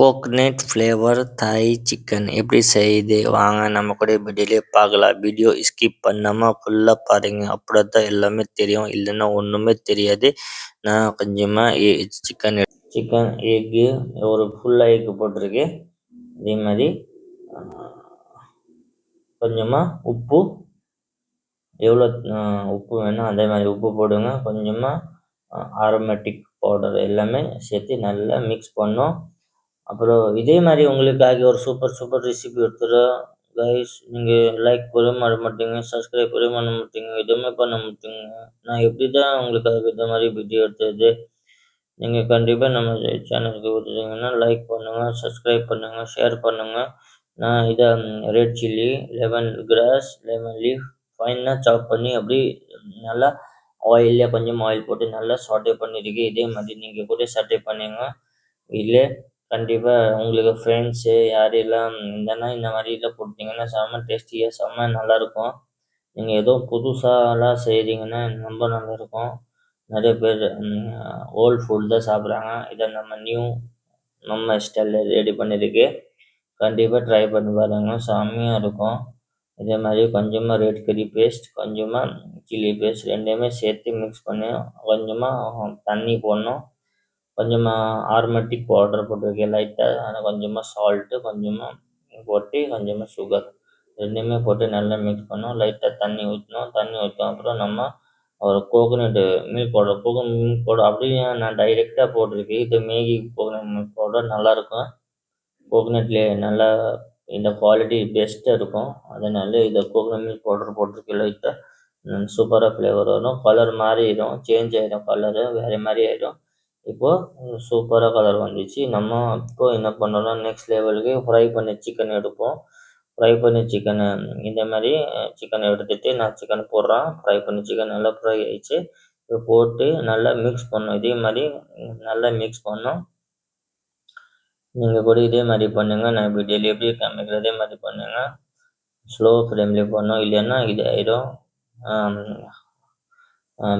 Coconut flavour தாய் chicken எப்படி செய்யுது வாங்க நம்ம கூட வீடியோலே பார்க்கலாம். வீடியோ ஸ்கிப் பண்ணாமல் ஃபுல்லாக பாருங்க. அப்பதான் எல்லாமே தெரியும். இல்லைன்னா ஒன்றுமே தெரியாது. நான் கொஞ்சமாக சிக்கன் சிக்கன் எக்கு ஒரு ஃபுல்லாக எக் போட்டிருக்கு. அதே மாதிரி கொஞ்சமாக உப்பு எவ்வளோ உப்பு வேணும் அதே மாதிரி உப்பு போடுங்க. கொஞ்சமாக ஆரோமேட்டிக் பவுடர் எல்லாமே சேர்த்து நல்லா மிக்ஸ் பண்ணோம். அப்புறம் இதே மாதிரி உங்களுக்காக ஒரு சூப்பர் சூப்பர் ரெசிபி எடுத்துகிறோம் கைஸ் நீங்கள் லைக் கூட பண்ண மாட்டீங்க சப்ஸ்கிரைப் கூட பண்ண மாட்டீங்க எதுவுமே பண்ண மாட்டீங்க. நான் எப்படி தான் உங்களுக்காக இந்த மாதிரி வீடியோ எடுத்தது நீங்கள் கண்டிப்பாக நம்ம சேனலுக்கு கொடுத்தீங்கன்னா லைக் பண்ணுங்கள் சப்ஸ்கிரைப் பண்ணுங்கள் ஷேர் பண்ணுங்கள் நான் இதை red chilli lemon grass lemon leaf ஃபைனாக சாப் பண்ணி அப்படி நல்லா ஆயிலில் கொஞ்சம் ஆயில் போட்டு நல்லா சாட்டே பண்ணியிருக்கேன் இதே மாதிரி நீங்கள் கூட சாட்டே பண்ணுங்க. இல்லை கண்டிப்பாக உங்களுக்கு ஃப்ரெண்ட்ஸு யாரெல்லாம் இந்தன்னா இந்த மாதிரிலாம் கொடுத்தீங்கன்னா செம்ம டேஸ்டியாக செம்ம நல்லாயிருக்கும். நீங்கள் ஏதோ புதுசாலாம் செய்கிறீங்கன்னா ரொம்ப நல்லாயிருக்கும். நிறைய பேர் ஓல்ட் ஃபுட் தான் சாப்பிட்றாங்க. இதை நம்ம நியூ நம்ம ஸ்டைலில் ரெடி பண்ணியிருக்கு. கண்டிப்பாக ட்ரை பண்ணி பாருங்க. செம்மையாக இருக்கும். இதே மாதிரி கொஞ்சமாக ரெட் கறி பேஸ்ட் கொஞ்சமாக சில்லி பேஸ்ட் ரெண்டையுமே சேர்த்து மிக்ஸ் பண்ணி கொஞ்சமாக தண்ணி போடணும். கொஞ்சமாக ஆர்மேட்டிக் பவுடர் போட்டிருக்கேன். லைட்டாக ஆனால் கொஞ்சமாக சால்ட்டு கொஞ்சமாக போட்டு கொஞ்சமாக சுகர் ரெண்டுமே போட்டு நல்லா மிக்ஸ் பண்ணோம் லைட்டாக தண்ணி ஊற்றணும் தண்ணி ஊற்றின அப்புறம் நம்ம ஒரு coconut milk powder coconut milk powder அப்படியே நான் டைரெக்டாக போட்டிருக்கேன். இது மேகி கோகோனட் மில்க் பவுடர் நல்லாயிருக்கும் கோகோனட்லேயே நல்லா இந்த குவாலிட்டி பெஸ்ட்டாக இருக்கும். அதனால இதை கோகோனட் மில்க் பவுடர் போட்டிருக்கேன். லைட்டாக சூப்பராக ஃப்ளேவர் வரும். கலர் மாறிடும். சேஞ்ச் ஆகிடும் கலரு வேறு மாதிரி ஆகிடும் இப்போது சூப்பராக கலர் வந்துச்சு. நம்ம இப்போ என்ன பண்ணோம்னா நெக்ஸ்ட் லெவலுக்கு ஃப்ரை பண்ணி சிக்கன் எடுப்போம். ஃப்ரை பண்ணி சிக்கனை இந்த மாதிரி சிக்கனை எடுத்துகிட்டு நான் சிக்கன் போடுறேன். ஃப்ரை பண்ணி சிக்கன் நல்லா ஃப்ரை ஆயிடுச்சு. இப்போ போட்டு நல்லா மிக்ஸ் பண்ணும். இதே மாதிரி நல்லா மிக்ஸ் பண்ணோம். நீங்கள் கூட இதே மாதிரி பண்ணுங்கள் நான் வீடியோவில் எப்படி காமிக்கிறேன் அதே மாதிரி பண்ணுங்கள் ஸ்லோ ஃப்ளேம்லேயே பண்ணோம். இல்லைன்னா இது ஆகிடும்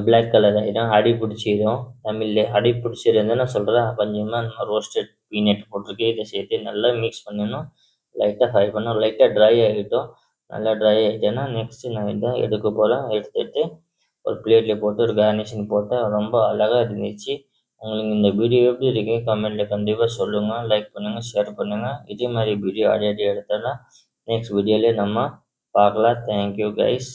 பிளாக் கலர் ஆகிடும் அடி பிடிச்சிடும் தமிழ்லே அடி பிடிச்சிருந்தா நான் சொல்கிறேன் கொஞ்சமாக ரோஸ்டட் பீனட் போட்டிருக்கு இதை சேர்த்து நல்லா மிக்ஸ் பண்ணணும். லைட்டாக ஃப்ரை பண்ணணும். லைட்டாக ட்ரை ஆகிட்டோம். நல்லா ட்ரை ஆகிட்டேன்னா நெக்ஸ்ட்டு நான் இதை எடுக்க போகிறேன் எடுத்துகிட்டு ஒரு பிளேட்டில் போட்டு ஒரு கார்னிஷிங் போட்டு ரொம்ப அழகாக இருந்துச்சு. உங்களுக்கு இந்த வீடியோ எப்படி இருக்கு? கமெண்ட்டில் கண்டிப்பாக சொல்லுங்கள் லைக் பண்ணுங்கள் ஷேர் பண்ணுங்கள் இதே மாதிரி வீடியோ அடி அடி எடுத்தாலும் நெக்ஸ்ட் வீடியோலேயே நம்ம பார்க்கலாம். Thank you guys